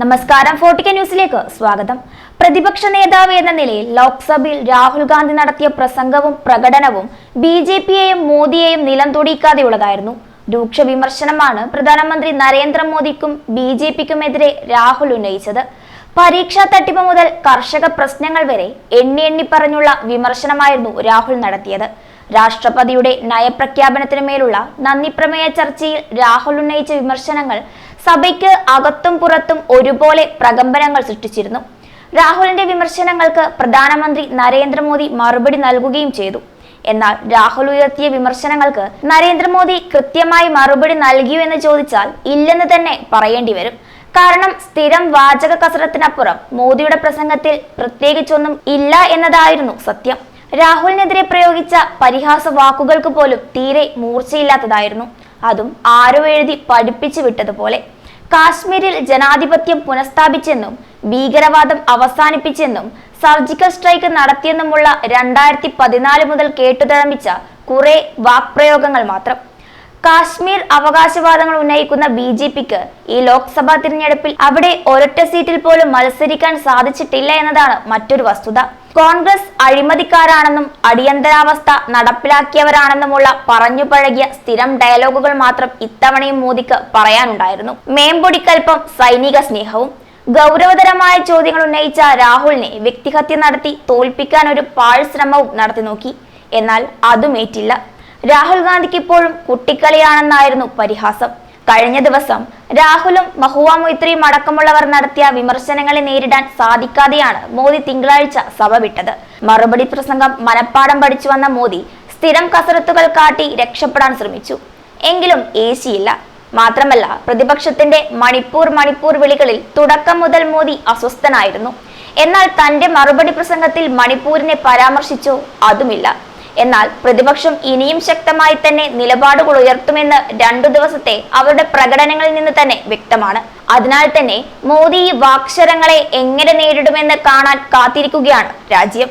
നമസ്കാരം ഫോർട്ടിക്ക ന്യൂസിലേക്ക് സ്വാഗതം. പ്രതിപക്ഷ നേതാവ് എന്ന നിലയിൽ ലോക്സഭയിൽ രാഹുൽ ഗാന്ധി നടത്തിയ പ്രസംഗവും പ്രകടനവും ബി ജെ പിയെയും മോദിയെയും നിലം തൊടിയിക്കാതെയുള്ളതായിരുന്നു. രൂക്ഷ വിമർശനമാണ് പ്രധാനമന്ത്രി നരേന്ദ്രമോദിക്കും ബി ജെ പിക്കുമെതിരെ രാഹുൽ ഉന്നയിച്ചത്. പരീക്ഷാ തട്ടിപ്പ് മുതൽ കർഷക പ്രശ്നങ്ങൾ വരെ എണ്ണി എണ്ണി പറഞ്ഞുള്ള വിമർശനമായിരുന്നു രാഹുൽ നടത്തിയത്. രാഷ്ട്രപതിയുടെ നയപ്രഖ്യാപനത്തിനു മേലുള്ള നന്ദിപ്രമേയ ചർച്ചയിൽ രാഹുൽ ഉന്നയിച്ച വിമർശനങ്ങൾ സഭയ്ക്ക് അകത്തും പുറത്തും ഒരുപോലെ പ്രകമ്പനങ്ങൾ സൃഷ്ടിച്ചിരുന്നു. രാഹുലിന്റെ വിമർശനങ്ങൾക്ക് പ്രധാനമന്ത്രി നരേന്ദ്രമോദി മറുപടി നൽകുകയും ചെയ്തു. എന്നാൽ രാഹുൽ ഉയർത്തിയ വിമർശനങ്ങൾക്ക് നരേന്ദ്രമോദി കൃത്യമായി മറുപടി നൽകിയോ എന്ന് ചോദിച്ചാൽ ഇല്ലെന്ന് തന്നെ പറയേണ്ടി വരും. കാരണം സ്ഥിരം വാചക കസരത്തിനപ്പുറം മോദിയുടെ പ്രസംഗത്തിൽ പ്രത്യേകിച്ചൊന്നും ഇല്ല എന്നതായിരുന്നു സത്യം. രാഹുലിനെതിരെ പ്രയോഗിച്ച പരിഹാസ വാക്കുകൾക്ക് പോലും തീരെ മൂർച്ചയില്ലാത്തതായിരുന്നു. അതും ആരോ എഴുതി പഠിപ്പിച്ചു വിട്ടതുപോലെ. കാശ്മീരിൽ ജനാധിപത്യം പുനഃസ്ഥാപിച്ചെന്നും ഭീകരവാദം അവസാനിപ്പിച്ചെന്നും സർജിക്കൽ സ്ട്രൈക്ക് നടത്തിയെന്നുമുള്ള രണ്ടായിരത്തി പതിനാല് മുതൽ കേട്ടുതഴമ്പിച്ച കുറെ വാക്പ്രയോഗങ്ങൾ മാത്രം. കാശ്മീർ അവകാശവാദങ്ങൾ ഉന്നയിക്കുന്ന ബി ജെ പിക്ക് ഈ ലോക്സഭാ തിരഞ്ഞെടുപ്പിൽ അവിടെ ഒരൊറ്റ സീറ്റിൽ പോലും മത്സരിക്കാൻ സാധിച്ചിട്ടില്ല എന്നതാണ് മറ്റൊരു വസ്തുത. കോൺഗ്രസ് അഴിമതിക്കാരാണെന്നും അടിയന്തരാവസ്ഥ നടപ്പിലാക്കിയവരാണെന്നുമുള്ള പറഞ്ഞു പഴകിയ സ്ഥിരം ഡയലോഗുകൾ മാത്രം ഇത്തവണയും മോദിക്ക് പറയാനുണ്ടായിരുന്നു. മേമ്പൊടിക്കൽപ്പം സൈനിക സ്നേഹവും. ഗൗരവതരമായ ചോദ്യങ്ങൾ ഉന്നയിച്ച രാഹുലിനെ വ്യക്തിഹത്യ നടത്തി തോൽപ്പിക്കാൻ ഒരു പാഴ് ശ്രമവും നടത്തി നോക്കി. എന്നാൽ അതും ഏറ്റില്ല. രാഹുൽ ഗാന്ധിക്ക് ഇപ്പോഴും കുട്ടിക്കളിയാണെന്നായിരുന്നു പരിഹാസം. കഴിഞ്ഞ ദിവസം രാഹുലും മഹുവ മൊയ്ത്രിയും അടക്കമുള്ളവർ നടത്തിയ വിമർശനങ്ങളെ നേരിടാൻ സാധിക്കാതെയാണ് മോദി തിങ്കളാഴ്ച സഭ വിട്ടത്. മറുപടി പ്രസംഗം മനപ്പാടം പഠിച്ചു വന്ന മോദി സ്ഥിരം കസരത്തുകൾ കാട്ടി രക്ഷപ്പെടാൻ ശ്രമിച്ചു. എങ്കിലും ഏശിയില്ല. മാത്രമല്ല പ്രതിപക്ഷത്തിന്റെ മണിപ്പൂർ മണിപ്പൂർ വിളികളിൽ തുടക്കം മുതൽ മോദി അസ്വസ്ഥനായിരുന്നു. എന്നാൽ തന്റെ മറുപടി പ്രസംഗത്തിൽ മണിപ്പൂരിനെ പരാമർശിച്ചോ അതുമില്ല. എന്നാൽ പ്രതിപക്ഷം ഇനിയും ശക്തമായി തന്നെ നിലപാടുകൾ ഉയർത്തുമെന്ന് രണ്ടു ദിവസത്തെ അവരുടെ പ്രകടനങ്ങളിൽ നിന്ന് തന്നെ വ്യക്തമാണ്. അതിനാൽ തന്നെ മോദി ഈ വാക്ശരങ്ങളെ എങ്ങനെ നേരിടുമെന്ന് കാണാൻ കാത്തിരിക്കുകയാണ് രാജ്യം.